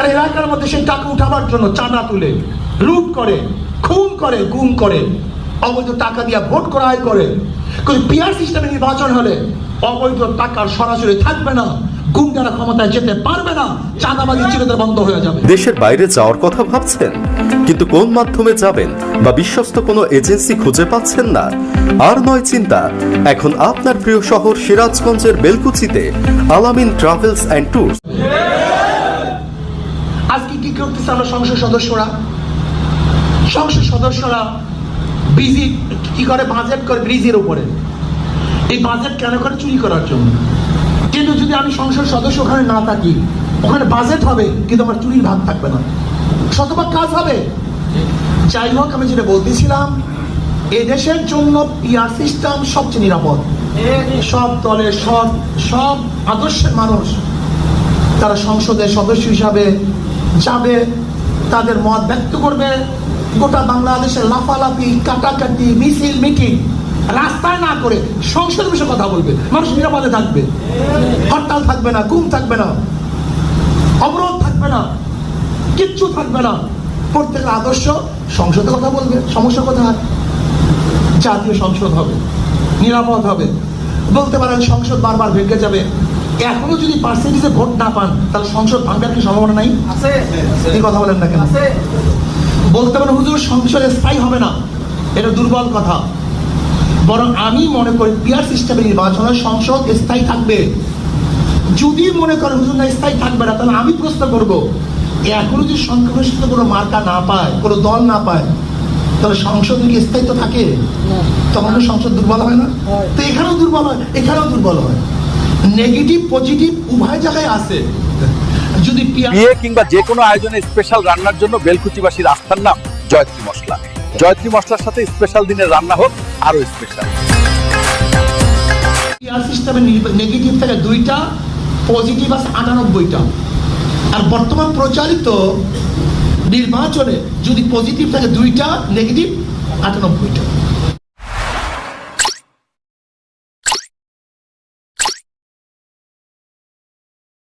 তারা এলাকার মধ্যে সেই টাকা উঠাবার জন্য চাঁদা তুলে লুট করে, খুন করে, গুম করে, অবৈধ টাকা দিয়ে ভোট ক্রয় করে। পিয়ার সিস্টেমে নির্বাচন হলে অবৈধ টাকার সরাসরি থাকবে না গুন্ডারা ক্ষমতায় যেতে পারবে না, চাঁদাবাজি বন্ধ হয়ে যাবে। দেশের বাইরে যাওয়ার কথা ভাবছেন, কিন্তু কোন মাধ্যমে যাবেন বা বিশ্বস্ত কোনো এজেন্সি খুঁজে পাচ্ছেন না? আর নয় চিন্তা, এখন আপনার প্রিয় শহর সিরাজগঞ্জের বেলকুচিতে আলামিন ট্রাভেলস অ্যান্ড ট্যুরস। কি করতেছে আমরা সংসদ সদস্যরা? সংসদ সদস্যরা বিজি কি করে? বাজেট করে ব্রিজের উপরে। এই বাজেট কেন করে চুরি করার জন্য? কিন্তু যদি আমি সংসদ সদস্য ওখানে না থাকি, ওখানে বাজেট হবে, কিন্তু আমার চুরির ভাগ থাকবে না। শতভাগ কাজ হবে। যাই হোক, আমি যেটা বলতেছিলাম, এদেশের জন্য পিআর সিস্টেম সবচেয়ে নিরাপদ। সব দলের, সব সব আদর্শের মানুষ, তারা সংসদের সদস্য হিসাবে যাবে তাদের মত ব্যক্ত করবে। গোটা বাংলাদেশের লাফালাফি, কাটাকাটি, মিছিল, মিটিং রাস্তায় না করে সংসদ বসে কথা বলবে। মানুষ নিরাপদে থাকবে। হরতাল থাকবে না, গুম থাকবে না, অবরোধ থাকবে না, কিচ্ছু থাকবে না। প্রত্যেকের আদর্শ সংসদে কথা বলবে, সমস্যা কোথায়? জাতীয় সংসদ হবে, নিরাপদ হবে। বলতে পারেন সংসদ বারবার ভেঙে যাবে। এখনও যদি পার্সেন্টেজে ভোট না পান তাহলে সংসদ ভাঙবার কি সম্ভাবনা নাই? আছে। এই কথা বলেন না কেন? বলতে পারেন হুজুর সংসদে স্থায়ী হবে না। এটা দুর্বল কথা। বরং আমি মনে করি পিয়ার সিস্টেমে নির্বাচনে সংসদ স্থায়ী থাকবে। যদি মনে করেন হুজুর না স্থায়ী থাকবে না তাহলে আমি প্রশ্ন করব এখনও যদি সংখ্যাগরিষ্ঠ কোনো মার্কা না পায় কোনো দল না পায় তাহলে সংসদ কি স্থায়িত্ব থাকে তখন সংসদ দুর্বল হয় না? তো এখানেও দুর্বল হয় এখানেও দুর্বল হয়। নেগেটিভ পজিটিভ উভয় জায়গায় আছে। যদি বিয়ে কিংবা যে কোনো আয়োজনে স্পেশাল রান্নার জন্য বেলকুচিবাসীর আস্থার নাম জয়ত্রী মশলা। জয়ত্রী মশলার সাথে স্পেশাল দিনের রান্না হোক আরও স্পেশাল পিয়ার সিস্টেমে নেগেটিভ থাকে দুইটা পজিটিভ আছে আটানব্বইটা। আর বর্তমান প্রচারিত নির্বাচনে যদি পজিটিভ থাকে দুইটা নেগেটিভ আটানব্বইটা।